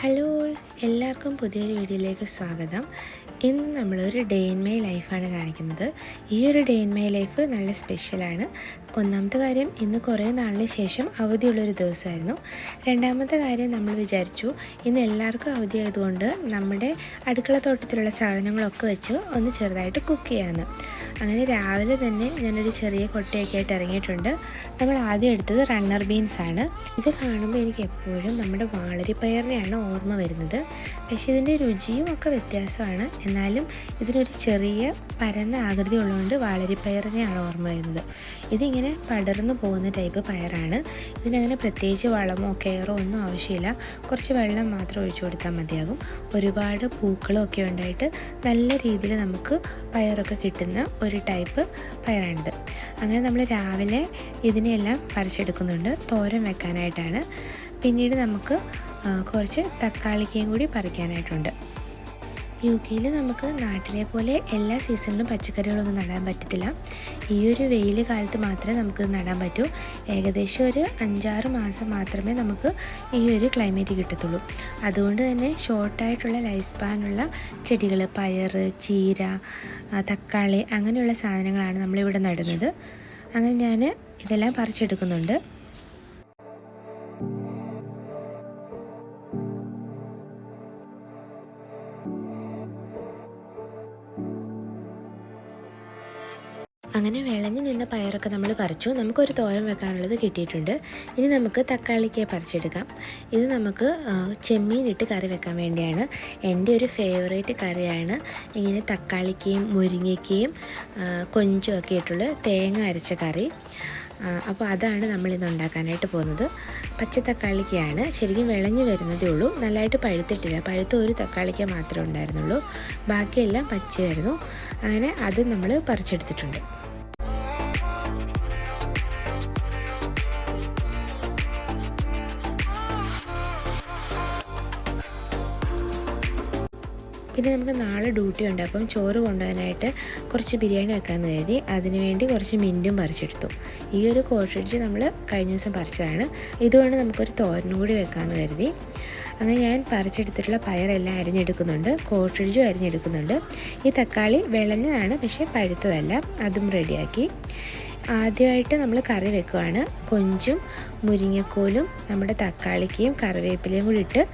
Hello എല്ലാവർക്കും പുതിയൊരു വീഡിയോയിലേക്ക് സ്വാഗതം. ഇന്ന് നമ്മളൊരു ഡേ ഇൻ മൈ ലൈഫാണ് കാണിക്കുന്നത്. ഈ ഒരു ഡേ ഇൻ മൈ ലൈഫ് നല്ല സ്പെഷ്യലാണ് ഒന്നാമത്തെ കാര്യം ഇന്ന് കുറേ നാളിന് ശേഷം അവധിയുള്ളൊരു ദിവസമായിരുന്നു. രണ്ടാമത്തെ കാര്യം നമ്മൾ വിചാരിച്ചു ഇന്ന് എല്ലാവർക്കും അവധിയായതുകൊണ്ട് നമ്മുടെ അടുക്കള തോട്ടത്തിലുള്ള സാധനങ്ങളൊക്കെ വെച്ച് ഒന്ന് ചെറുതായിട്ട് കുക്ക് ചെയ്യാമെന്ന് അങ്ങനെ രാവിലെ തന്നെ ഞാനൊരു ചെറിയ കൊട്ടയൊക്കെ ആയിട്ട് ഇറങ്ങിയിട്ടുണ്ട്. നമ്മൾ ആദ്യം എടുത്തത് റണ്ണർ ബീൻസ് ആണ്. ഇത് കാണുമ്പോൾ എനിക്ക് എപ്പോഴും നമ്മുടെ വാളരിപ്പയറിനെയാണ് ഓർമ്മ വരുന്നത്. പക്ഷേ ഇതിന്റെ രുചിയും ഒക്കെ വ്യത്യാസമാണ്. എന്നാലും ഇതിനൊരു ചെറിയ പരന്ന ആകൃതി ഉള്ളതുകൊണ്ട് വാളരിപ്പയറിനെയാണ് ഓർമ്മ വരുന്നത്. ഇതിങ്ങനെ പടർന്നു പോകുന്ന ടൈപ്പ് പയറാണ്. ഇതിനങ്ങനെ പ്രത്യേകിച്ച് വളമോ കെയറോ ഒന്നും ആവശ്യമില്ല. കുറച്ച് വെള്ളം മാത്രം ഒഴിച്ചു കൊടുത്താൽ മതിയാകും. ഒരുപാട് പൂക്കളും ഒക്കെ ഉണ്ടായിട്ട് നല്ല രീതിയിൽ നമുക്ക് പയറൊക്കെ കിട്ടുന്ന ഒരു ടൈപ്പ് പയറാണിത് അങ്ങനെ നമ്മൾ രാവിലെ ഇതിനെയെല്ലാം പറിച്ചെടുക്കുന്നുണ്ട്. തോരൻ വെക്കാനായിട്ടാണ്. പിന്നീട് നമുക്ക് കുറച്ച് തക്കാളിക്കയും കൂടി പറിക്കാനായിട്ടുണ്ട്. യു കെയിൽ നമുക്ക് നാട്ടിലെ പോലെ എല്ലാ സീസണിലും പച്ചക്കറികളൊന്നും നടാൻ പറ്റത്തില്ല. ഈ ഒരു വെയിൽ കാലത്ത് മാത്രമേ നമുക്ക് നടാൻ പറ്റൂ. ഏകദേശം ഒരു അഞ്ചാറ് മാസം മാത്രമേ നമുക്ക് ഈ ഒരു ക്ലൈമറ്റ് കിട്ടത്തുള്ളൂ. അതുകൊണ്ട് തന്നെ ഷോർട്ടായിട്ടുള്ള ലൈഫ് സ്പാനുള്ള ചെടികൾ പയർ ചീര തക്കാളി അങ്ങനെയുള്ള സാധനങ്ങളാണ് നമ്മളിവിടെ നടുന്നത്. അങ്ങനെ ഞാൻ ഇതെല്ലാം പറിച്ചെടുക്കുന്നുണ്ട്. അങ്ങനെ വിളഞ്ഞു നിന്ന പയറൊക്കെ നമ്മൾ പറിച്ചു. നമുക്കൊരു തോരൻ വെക്കാനുള്ളത് കിട്ടിയിട്ടുണ്ട്. ഇനി നമുക്ക് തക്കാളിക്ക് പറിച്ചെടുക്കാം. ഇത് നമുക്ക് ചെമ്മീനിട്ട് കറി വെക്കാൻ വേണ്ടിയാണ്. എന്റെ ഒരു ഫേവറേറ്റ് കറിയാണ് ഇങ്ങനെ തക്കാളിക്കയും മുരിങ്ങയ്ക്കയും ആ, കൊഞ്ചും ഒക്കെ ഇട്ടുള്ള തേങ്ങ അരച്ച കറി. അപ്പോൾ അതാണ് നമ്മൾ ഇന്ന് ഉണ്ടാക്കാനായിട്ട് പോകുന്നത്. പച്ച തക്കാളിക്കയാണ്. ശരിക്കും വിളഞ്ഞു വരുന്നതേ ഉള്ളൂ. നല്ലതായിട്ട് പഴുത്തിട്ടില്ല. പഴുത്ത ഒരു തക്കാളിക്ക മാത്രമേ ഉണ്ടായിരുന്നുള്ളൂ. ബാക്കിയെല്ലാം പച്ചയായിരുന്നു. അങ്ങനെ അത് നമ്മൾ പറിച്ചെടുത്തിട്ടുണ്ട്. പിന്നെ നമുക്ക് നാളെ ഡ്യൂട്ടി ഉണ്ട്. അപ്പം ചോറ് കൊണ്ടുപോകാനായിട്ട് കുറച്ച് ബിരിയാണി വെക്കാമെന്ന് കരുതി. അതിനുവേണ്ടി കുറച്ച് മിന്റും പറിച്ചെടുത്തു. ഈ ഒരു കോട്ടടിച്ച് നമ്മൾ കഴിഞ്ഞ ദിവസം പറിച്ചതാണ്. ഇതുകൊണ്ട് നമുക്കൊരു തോരനും കൂടി വെക്കാമെന്ന് കരുതി. അങ്ങനെ ഞാൻ പറിച്ചെടുത്തിട്ടുള്ള പയറെല്ലാം അരിഞ്ഞെടുക്കുന്നുണ്ട്. കോട്ടടിച്ചും അരിഞ്ഞെടുക്കുന്നുണ്ട്. ഈ തക്കാളി വിളഞ്ഞതാണ് പക്ഷേ പഴുത്തതല്ല. അതും റെഡിയാക്കി ആദ്യമായിട്ട് നമ്മൾ കറി വെക്കുവാണ്. കൊഞ്ചും മുരിങ്ങക്കോലും നമ്മുടെ തക്കാളിക്കയും കറിവേപ്പിലയും കൂടി ഇട്ട്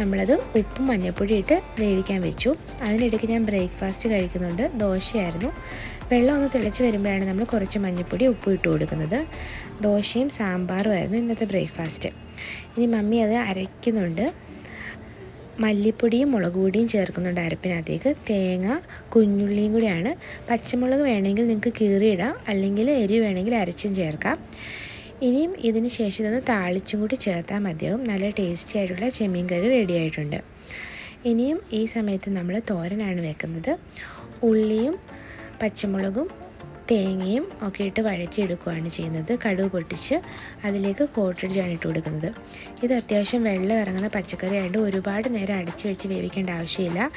നമ്മളത് ഉപ്പും മഞ്ഞൾപ്പൊടി ഇട്ട് വേവിക്കാൻ വെച്ചു. അതിനിടയ്ക്ക് ഞാൻ ബ്രേക്ക്ഫാസ്റ്റ് കഴിക്കുന്നുണ്ട്. ദോശയായിരുന്നു. വെള്ളം ഒന്ന് തിളച്ച് വരുമ്പോഴാണ് നമ്മൾ കുറച്ച് മഞ്ഞൾപ്പൊടി ഉപ്പ് ഇട്ട് കൊടുക്കുന്നത്. ദോശയും സാമ്പാറും ആയിരുന്നു ഇന്നത്തെ ബ്രേക്ക്ഫാസ്റ്റ്. ഇനി മമ്മി അത് അരയ്ക്കുന്നുണ്ട്. മല്ലിപ്പൊടിയും മുളക് പൊടിയും ചേർക്കുന്നുണ്ട് അരപ്പിനകത്തേക്ക്. തേങ്ങ കുഞ്ഞുള്ളിയും കൂടിയാണ്. പച്ചമുളക് വേണമെങ്കിൽ നിങ്ങൾക്ക് കീറിയിടാം. അല്ലെങ്കിൽ എരി വേണമെങ്കിൽ അരച്ചും ചേർക്കാം. ഇനിയും ഇതിന് ശേഷം ഇതൊന്ന് താളിച്ചും കൂടി ചേർത്താൽ മതിയാവും. നല്ല ടേസ്റ്റി ആയിട്ടുള്ള ചെമ്മീൻ കറി റെഡി ആയിട്ടുണ്ട്. ഇനിയും ഈ സമയത്ത് നമ്മൾ തോരനാണ് വെക്കുന്നത്. ഉള്ളിയും പച്ചമുളകും തേങ്ങയും ഒക്കെ ഇട്ട് വഴറ്റിയെടുക്കുകയാണ് ചെയ്യുന്നത്. കടുക് പൊട്ടിച്ച് അതിലേക്ക് കോട്ടഡ്ജാണ് ഇട്ട് കൊടുക്കുന്നത്. ഇത് അത്യാവശ്യം വെള്ളം ഇറങ്ങുന്ന പച്ചക്കറി ആയതുകൊണ്ട് ഒരുപാട് നേരം അടച്ചു വെച്ച് വേവിക്കേണ്ട ആവശ്യമില്ല.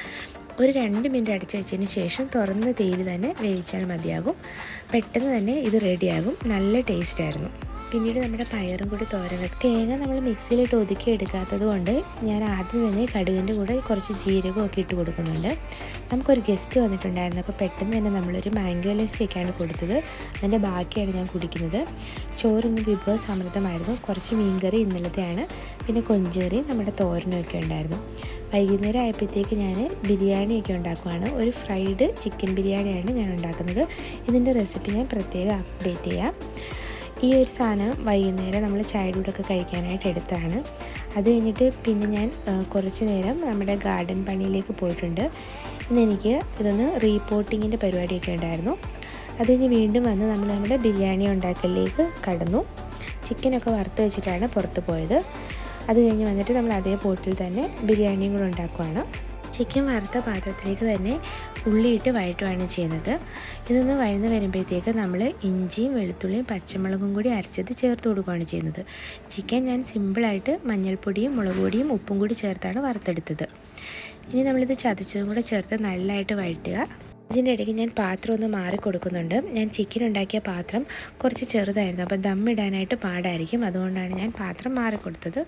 ഒരു രണ്ട് മിനിറ്റ് അടച്ചു വെച്ചതിന് ശേഷം തുറന്ന തീയിൽ തന്നെ വേവിച്ചാൽ മതിയാകും. പെട്ടെന്ന് തന്നെ ഇത് റെഡിയാകും നല്ല ടേസ്റ്റായിരുന്നു പിന്നീട് നമ്മുടെ പയറും കൂടി തോരൻ വെക്കും തേങ്ങ നമ്മൾ മിക്സിയിലിട്ട് ഒതുക്കി എടുക്കാത്തത് കൊണ്ട് ഞാൻ ആദ്യം തന്നെ കടുകിന്റെ കൂടെ കുറച്ച് ജീരകവും ഒക്കെ ഇട്ട് കൊടുക്കുന്നുണ്ട്. നമുക്കൊരു ഗസ്റ്റ് വന്നിട്ടുണ്ടായിരുന്നു. അപ്പോൾ പെട്ടെന്ന് തന്നെ നമ്മളൊരു മാംഗോ ലസ്സിയൊക്കെയാണ് കൊടുത്തത്. അതിന്റെ ബാക്കിയാണ് ഞാൻ കുടിക്കുന്നത്. ചോറിന്ന് വിഭവ സമൃദ്ധമായിരുന്നു. കുറച്ച് മീൻകറി ഇന്നലത്തെയാണ്. പിന്നെ കൊഞ്ചേറി നമ്മുടെ തോരനൊക്കെ ഉണ്ടായിരുന്നു. വൈകുന്നേരം ആയപ്പോഴത്തേക്ക് ഞാൻ ബിരിയാണിയൊക്കെ ഉണ്ടാക്കുവാണ്. ഒരു ഫ്രൈഡ് ചിക്കൻ ബിരിയാണിയാണ് ഞാൻ ഉണ്ടാക്കുന്നത്. ഇതിന്റെ റെസിപ്പി ഞാൻ പ്രത്യേകം അപ്ഡേറ്റ് ചെയ്യാം. ഈ ഒരു സാധനം വൈകുന്നേരം നമ്മൾ ചായയുടെ കഴിക്കാനായിട്ട് എടുത്താണ് അത് കഴിഞ്ഞിട്ട് പിന്നെ ഞാൻ കുറച്ച് നേരം നമ്മുടെ ഗാർഡൻ പണിയിലേക്ക് പോയിട്ടുണ്ട്. ഇന്ന് എനിക്ക് ഇതൊന്ന് റീപോർട്ടിങ്ങിന്റെ പരിപാടിയൊക്കെ ഉണ്ടായിരുന്നു. അത് കഴിഞ്ഞ് വീണ്ടും വന്ന് നമ്മൾ നമ്മുടെ ബിരിയാണി ഉണ്ടാക്കലിലേക്ക് കടന്നു. ചിക്കനൊക്കെ വറുത്ത് വെച്ചിട്ടാണ് പുറത്ത് പോയത്. അത് കഴിഞ്ഞ് വന്നിട്ട് നമ്മൾ അതേ പോട്ടിൽ തന്നെ ബിരിയാണിയും കൂടെ ഉണ്ടാക്കുവാണ്. ചിക്കൻ വറുത്ത പാത്രത്തിലേക്ക് തന്നെ ഉള്ളിയിട്ട് വഴറ്റുകയാണ് ചെയ്യുന്നത്. ഇതൊന്ന് വഴന്ന് വരുമ്പോഴത്തേക്ക് നമ്മൾ ഇഞ്ചിയും വെളുത്തുള്ളിയും പച്ചമുളകും കൂടി അരച്ചത് ചേർത്ത് കൊടുക്കുകയാണ് ചെയ്യുന്നത്. ചിക്കൻ ഞാൻ സിമ്പിളായിട്ട് മഞ്ഞൾപ്പൊടിയും മുളക് പൊടിയും ഉപ്പും കൂടി ചേർത്താണ് വറുത്തെടുത്തത്. ഇനി നമ്മളിത് ചതച്ചതും കൂടെ ചേർത്ത് നല്ലതായിട്ട് വഴറ്റുക. ഇതിന്റെ ഇടയ്ക്ക് ഞാൻ പാത്രം ഒന്ന് മാറി കൊടുക്കുന്നുണ്ട്. ഞാൻ ചിക്കൻ ഉണ്ടാക്കിയ പാത്രം കുറച്ച് ചെറുതായിരുന്നു. അപ്പോൾ ദമ്മിടാനായിട്ട് പാടായിരിക്കും. അതുകൊണ്ടാണ് ഞാൻ പാത്രം മാറി കൊടുത്തത്.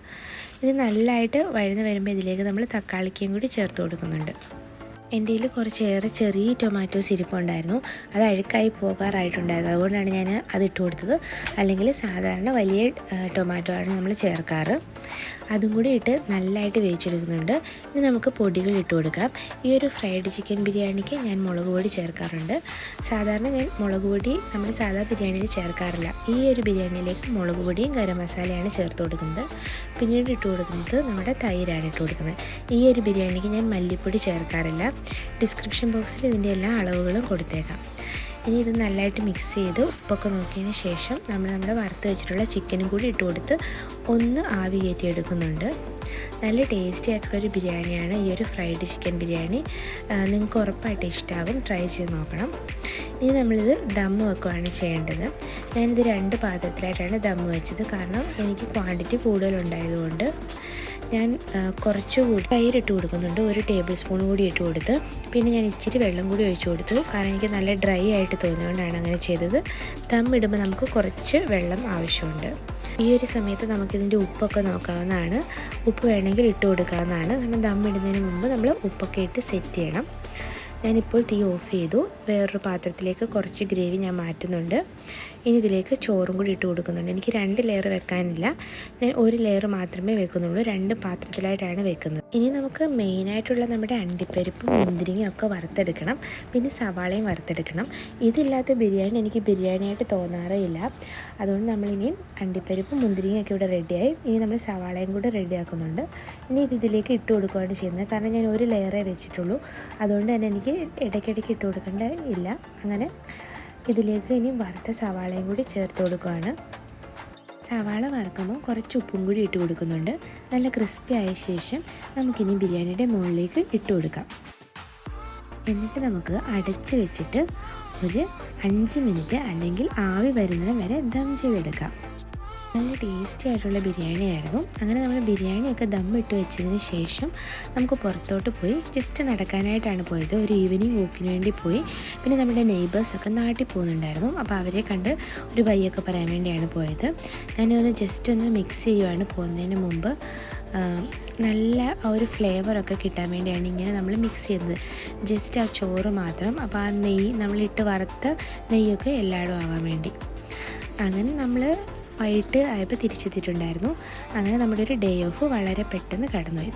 ഇത് നല്ലതായിട്ട് വഴന്ന് വരുമ്പോൾ ഇതിലേക്ക് നമ്മൾ തക്കാളിക്കയും കൂടി ചേർത്ത് കൊടുക്കുന്നുണ്ട്. എന്റെ കയ്യിൽ കുറച്ചേറെ ചെറിയ ടൊമാറ്റോസ് ഇരിപ്പുണ്ടായിരുന്നു അത് അഴുക്കായി പോകാറായിട്ടുണ്ടായിരുന്നു. അതുകൊണ്ടാണ് ഞാൻ അത് ഇട്ട് കൊടുത്തത്. അല്ലെങ്കിൽ സാധാരണ വലിയ ടൊമാറ്റോ ആണ് നമ്മൾ ചേർക്കാറ്. അതും കൂടി ഇട്ട് നല്ലതായിട്ട് വേവിച്ചെടുക്കുന്നുണ്ട്. ഇനി നമുക്ക് പൊടികൾ ഇട്ട് കൊടുക്കാം. ഈ ഒരു ഫ്രൈഡ് ചിക്കൻ ബിരിയാണിക്ക് ഞാൻ മുളക് പൊടി ചേർക്കാറുണ്ട്. സാധാരണ ഞാൻ മുളക് പൊടി നമ്മൾ സാധാ ബിരിയാണിയിൽ ചേർക്കാറില്ല. ഈ ഒരു ബിരിയാണിയിലേക്ക് മുളക് പൊടിയും ഗരം മസാലയാണ് ചേർത്ത് കൊടുക്കുന്നത്. പിന്നീട് ഇട്ട് കൊടുക്കുന്നത് നമ്മുടെ തൈരാണ് ഇട്ട് കൊടുക്കുന്നത്. ഈ ഒരു ബിരിയാണിക്ക് ഞാൻ മല്ലിപ്പൊടി ചേർക്കാറില്ല. ഡിസ്ക്രിപ്ഷൻ ബോക്സിൽ ഇതിന്റെ എല്ലാ അളവുകളും കൊടുത്തേക്കാം. ഇനി ഇത് നല്ലതായിട്ട് മിക്സ് ചെയ്ത് ഉപ്പൊക്കെ നോക്കിയതിന് ശേഷം നമ്മൾ നമ്മുടെ വറുത്ത് വെച്ചിട്ടുള്ള ചിക്കനും കൂടി ഇട്ട് കൊടുത്ത് ഒന്ന് ആവി കയറ്റി എടുക്കുന്നുണ്ട്. നല്ല ടേസ്റ്റി ആയിട്ടുള്ളൊരു ബിരിയാണിയാണ് ഈ ഒരു ഫ്രൈഡ് ചിക്കൻ ബിരിയാണി. നിങ്ങൾക്ക് ഉറപ്പായിട്ട് ഇഷ്ടമാകും ട്രൈ ചെയ്ത് നോക്കണം. ഇനി നമ്മളിത് ദം വെക്കുകയാണ് ചെയ്യേണ്ടത്. ഞാനിത് രണ്ട് പാത്രത്തിലായിട്ടാണ് ദം വെച്ചത്. കാരണം എനിക്ക് ക്വാണ്ടിറ്റി കൂടുതലുണ്ടായതുകൊണ്ട്. ഞാൻ കുറച്ചുകൂടി തൈരിട്ട് കൊടുക്കുന്നുണ്ട്. ഒരു ടേബിൾ സ്പൂൺ കൂടി ഇട്ട് കൊടുത്ത്. പിന്നെ ഞാൻ ഇച്ചിരി വെള്ളം കൂടി ഒഴിച്ചു കൊടുത്തു. കാരണം എനിക്ക് നല്ല ഡ്രൈ ആയിട്ട് തോന്നിയതുകൊണ്ടാണ് അങ്ങനെ ചെയ്തത്. ദം ഇടുമ്പോൾ നമുക്ക് കുറച്ച് വെള്ളം ആവശ്യമുണ്ട്. ഈ ഒരു സമയത്ത് നമുക്കിതിന്റെ ഉപ്പൊക്കെ നോക്കാവുന്നതാണ്. ഉപ്പ് വേണമെങ്കിൽ ഇട്ട് കൊടുക്കാവുന്നതാണ്. കാരണം ദം മുമ്പ് നമ്മൾ ഉപ്പൊക്കെ ഇട്ട് സെറ്റ് ചെയ്യണം. ഞാനിപ്പോൾ തീ ഓഫ് ചെയ്തു. വേറൊരു പാത്രത്തിലേക്ക് കുറച്ച് ഗ്രേവി ഞാൻ മാറ്റുന്നുണ്ട്. ഇനി ഇതിലേക്ക് ചോറും കൂടി ഇട്ട് കൊടുക്കുന്നുണ്ട്. എനിക്ക് രണ്ട് ലെയർ വെക്കാനില്ല. ഞാൻ ഒരു ലെയർ മാത്രമേ വെക്കുന്നുള്ളൂ. രണ്ട് പാത്രത്തിലായിട്ടാണ് വെക്കുന്നത്. ഇനി നമുക്ക് മെയിനായിട്ടുള്ള നമ്മുടെ അണ്ടിപ്പരിപ്പും മുന്തിരിങ്ങയും ഒക്കെ വറുത്തെടുക്കണം. പിന്നെ സവാളയും വറുത്തെടുക്കണം. ഇതില്ലാത്ത ബിരിയാണി എനിക്ക് ബിരിയാണിയായിട്ട് തോന്നാറേ ഇല്ല അതുകൊണ്ട് നമ്മളിനി അണ്ടിപ്പരിപ്പും മുന്തിരിങ്ങയൊക്കെ ഇവിടെ റെഡിയായി ഇനി നമ്മൾ സവാളയും കൂടെ റെഡിയാക്കുന്നുണ്ട് ഇനി ഇത് ഇതിലേക്ക് ഇട്ട് കൊടുക്കുകയാണ് ചെയ്യുന്നത്. കാരണം ഞാൻ ഒരു ലെയറേ വെച്ചിട്ടുള്ളൂ. അതുകൊണ്ട് തന്നെ എനിക്ക് ഇടയ്ക്കിടയ്ക്ക് ഇട്ട് കൊടുക്കേണ്ട ഇല്ല. അങ്ങനെ ഇതിലേക്ക് ഇനി വറുത്ത സവാളയും കൂടി ചേർത്ത് കൊടുക്കുകയാണ് സവാള വറുക്കുമ്പോൾ കുറച്ച് ഉപ്പും കൂടി ഇട്ട് കൊടുക്കുന്നുണ്ട്. നല്ല ക്രിസ്പി ആയ ശേഷം നമുക്കിനി ബിരിയാണിയുടെ മുകളിലേക്ക് ഇട്ട് കൊടുക്കാം. എന്നിട്ട് നമുക്ക് അടച്ച് വെച്ചിട്ട് ഒരു അഞ്ച് മിനിറ്റ് അല്ലെങ്കിൽ ആവി വരുന്നതിന് വരെ ദം ചെയ്തെടുക്കാം. നല്ല ടേസ്റ്റി ആയിട്ടുള്ള ബിരിയാണി ആയിരുന്നു. അങ്ങനെ നമ്മൾ ബിരിയാണിയൊക്കെ ദം ഇട്ട് വെച്ചതിന് ശേഷം നമുക്ക് പുറത്തോട്ട് പോയി ജസ്റ്റ് നടക്കാനായിട്ടാണ് പോയത്. ഒരു ഈവനിങ് വോക്കിന് വേണ്ടി പോയി. പിന്നെ നമ്മുടെ നെയ്ബേഴ്സൊക്കെ നാട്ടിൽ പോകുന്നുണ്ടായിരുന്നു. അപ്പോൾ അവരെ കണ്ട് ഒരു ബൈയൊക്കെ പറയാൻ വേണ്ടിയാണ് പോയത്. ഞാനിതൊന്ന് ജസ്റ്റ് ഒന്ന് മിക്സ് ചെയ്യുവാണ് പോകുന്നതിന് മുമ്പ്. നല്ല ഒരു ഫ്ലേവറൊക്കെ കിട്ടാൻ വേണ്ടിയാണ് ഇങ്ങനെ നമ്മൾ മിക്സ് ചെയ്തത്. ജസ്റ്റ് ആ ചോറ് മാത്രം. അപ്പോൾ ആ നെയ്യ് നമ്മളിട്ട് വറുത്ത നെയ്യൊക്കെ എല്ലായിടും ആവാൻ വേണ്ടി. അങ്ങനെ നമ്മൾ വൈകിട്ട് ആയപ്പോൾ തിരിച്ചെത്തിയിട്ടുണ്ടായിരുന്നു. അങ്ങനെ നമ്മുടെ ഒരു ഡേ ഓഫ് വളരെ പെട്ടെന്ന് കടന്നുപോയി.